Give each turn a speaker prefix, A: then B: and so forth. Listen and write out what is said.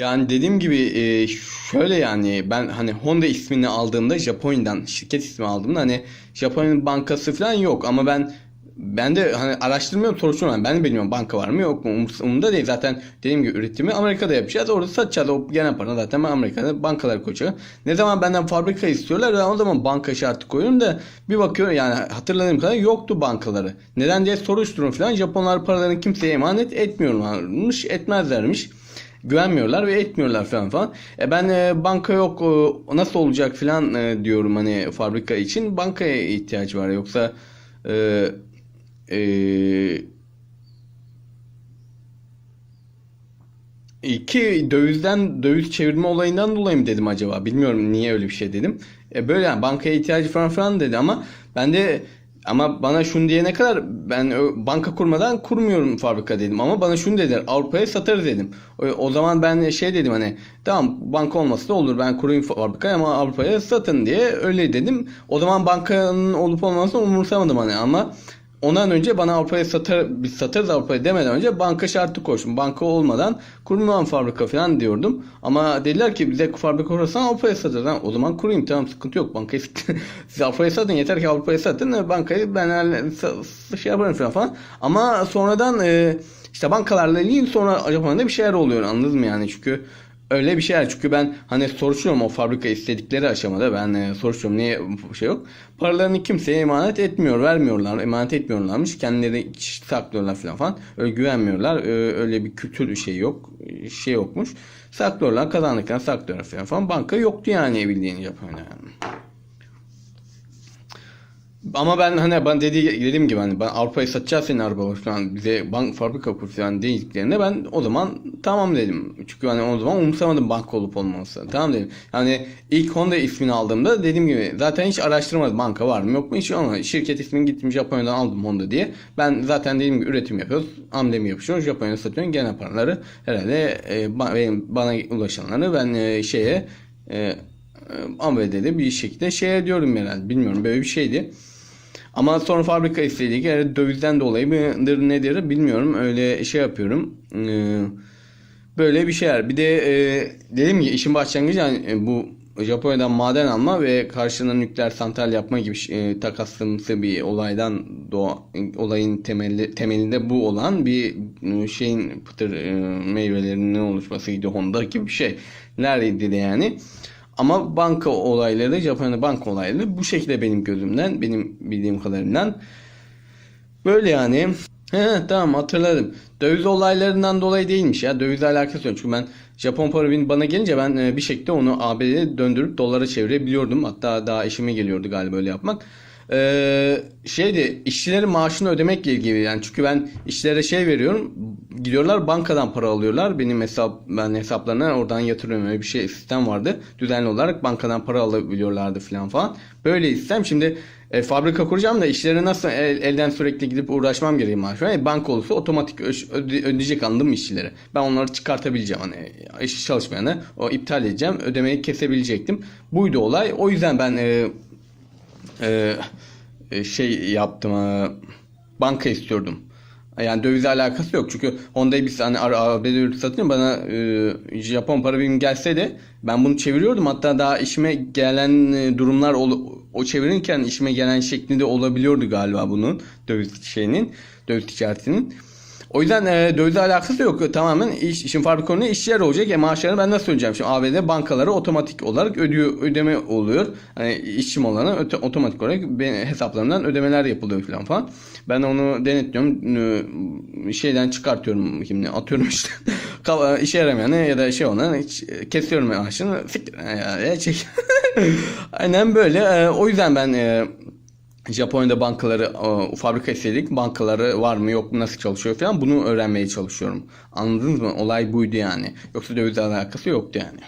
A: Yani dediğim gibi e, şöyle yani ben hani Honda ismini aldığımda Japonya'dan şirket ismi aldığımda hani Japonya'nın bankası falan yok ama ben ben de hani araştırmıyorum soruşturmuyorum. Ben de bilmiyorum banka var mı yok mu Umur- umurumda değil. Zaten dediğim gibi üretimi Amerika'da yapacağız. Orada satacağız. O gelen para zaten ben Amerika'da bankalar koyacağım. Ne zaman benden fabrika istiyorlar ben o zaman banka şartı koyuyorum da bir bakıyorum yani hatırladığım kadar yoktu bankaları. Neden diye soruşturuyorum falan. Japonlar paralarını kimseye emanet etmiyorlarmış etmezlermiş güvenmiyorlar ve etmiyorlar falan falan. E ben e, banka yok e, nasıl olacak falan e, diyorum hani fabrika için bankaya ihtiyaç var yoksa e, e, iki dövizden döviz çevirme olayından dolayı mı dedim acaba bilmiyorum niye öyle bir şey dedim. E böyle yani bankaya ihtiyacı falan falan dedi ama ben de ama bana şunu diyene kadar ben banka kurmadan kurmuyorum fabrika dedim ama bana şunu dediler Avrupa'ya satarız dedim. O, zaman ben şey dedim hani tamam banka olmasa da olur ben kurayım fabrikayı ama Avrupa'ya satın diye öyle dedim. O zaman bankanın olup olmamasını umursamadım hani ama Ondan önce bana Avrupa'ya satar, biz satarız Avrupa'ya demeden önce banka şartı koştum. Banka olmadan kurmam fabrika falan diyordum. Ama dediler ki bize fabrika kurarsan Avrupa'ya satarız. Ha, o zaman kurayım tamam sıkıntı yok. Bankayı siz Avrupa'ya satın yeter ki Avrupa'ya satın. Bankayı ben şey yaparım falan falan. Ama sonradan e, işte bankalarla ilgili sonra Japonya'da bir şeyler oluyor anladın mı yani çünkü Öyle bir şeyler çünkü ben hani soruşturuyorum o fabrika istedikleri aşamada ben e, soruşturuyorum niye bu şey yok. Paralarını kimseye emanet etmiyor, vermiyorlar, emanet etmiyorlarmış. Kendileri saklıyorlar falan falan. Öyle güvenmiyorlar. e, Öyle bir kültür şey yok, şey yokmuş. Saklıyorlar, kazandıktan saklıyorlar falan falan. Banka yoktu yani bildiğin Japonya'da yani. Ama ben hani ben dedi, dediğim gibi hani ben Avrupa'ya satacağız senin arabaları falan bize bank fabrika kur falan dediklerinde ben o zaman tamam dedim. Çünkü hani o zaman umursamadım banka olup olmaması. Tamam dedim. Yani ilk Honda ismini aldığımda dediğim gibi zaten hiç araştırmadım banka var mı yok mu hiç ama şirket ismini gittim Japonya'dan aldım Honda diye. Ben zaten dediğim gibi üretim yapıyoruz. Amblemi yapışıyoruz. Japonya'da satıyorum. Gene paraları herhalde e, ba- bana ulaşanları ben e, şeye e, ABD'de bir şekilde şey ediyorum herhalde. Bilmiyorum böyle bir şeydi. Ama sonra fabrika istedik. Yani dövizden dolayı mıdır nedir bilmiyorum. Öyle şey yapıyorum. Ee, böyle bir şeyler. Bir de e, dedim ki işin başlangıcı yani e, bu Japonya'dan maden alma ve karşılığında nükleer santral yapma gibi e, takaslımsı bir olaydan doğa, olayın temeli, temelinde bu olan bir e, şeyin pıtır e, meyvelerinin oluşmasıydı Honda gibi bir şey. Neredeydi de yani. Ama banka olayları, Japonya'da banka olayları bu şekilde benim gözümden, benim bildiğim kadarıyla. Böyle yani. He tamam hatırladım. Döviz olaylarından dolayı değilmiş ya. Dövizle alakası yok. Çünkü ben Japon para bana gelince ben e, bir şekilde onu ABD'ye döndürüp dolara çevirebiliyordum. Hatta daha işime geliyordu galiba öyle yapmak. Ee, şeydi işçilerin maaşını ödemekle ilgili yani. Çünkü ben işçilere şey veriyorum gidiyorlar bankadan para alıyorlar. Benim hesap ben hesaplarına oradan yatırıyorum. Öyle bir şey sistem vardı. Düzenli olarak bankadan para alabiliyorlardı falan falan. Böyle sistem. Şimdi e, fabrika kuracağım da işlere nasıl el- elden sürekli gidip uğraşmam gereği maaş var. E, banka olursa otomatik öde- ödeyecek anladın mı işçilere? Ben onları çıkartabileceğim. Hani iş çalışmayanı o iptal edeceğim. Ödemeyi kesebilecektim. Buydu olay. O yüzden ben e, e, e, şey yaptım e, banka istiyordum. Yani dövizle alakası yok. Çünkü Honda'yı biz hani ABD ürün satınca bana e, Japon para birimi gelse de ben bunu çeviriyordum. Hatta daha işime gelen e, durumlar ol- o çevirirken işime gelen şeklinde olabiliyordu galiba bunun döviz şeyinin, döviz ticaretinin. O yüzden e, dövizle alakası yok. Tamamen iş, işin fabrikonu işçiler olacak. E maaşlarını ben nasıl ödeyeceğim? Şimdi ABD bankaları otomatik olarak ödüyor, ödeme oluyor. Hani işçim olana öte- otomatik olarak benim hesaplarımdan ödemeler yapılıyor falan falan. Ben onu denetliyorum. E, Şeyden çıkartıyorum şimdi atıyorum işte. İşe yaramayanı ya da şey olan hiç kesiyorum maaşını. Siktir. Ya, çek. Aynen böyle. E, O yüzden ben e, Japonya'da bankaları, e, fabrika istedik. Bankaları var mı yok mu nasıl çalışıyor falan bunu öğrenmeye çalışıyorum. Anladınız mı? Olay buydu yani. Yoksa dövizle alakası yoktu yani.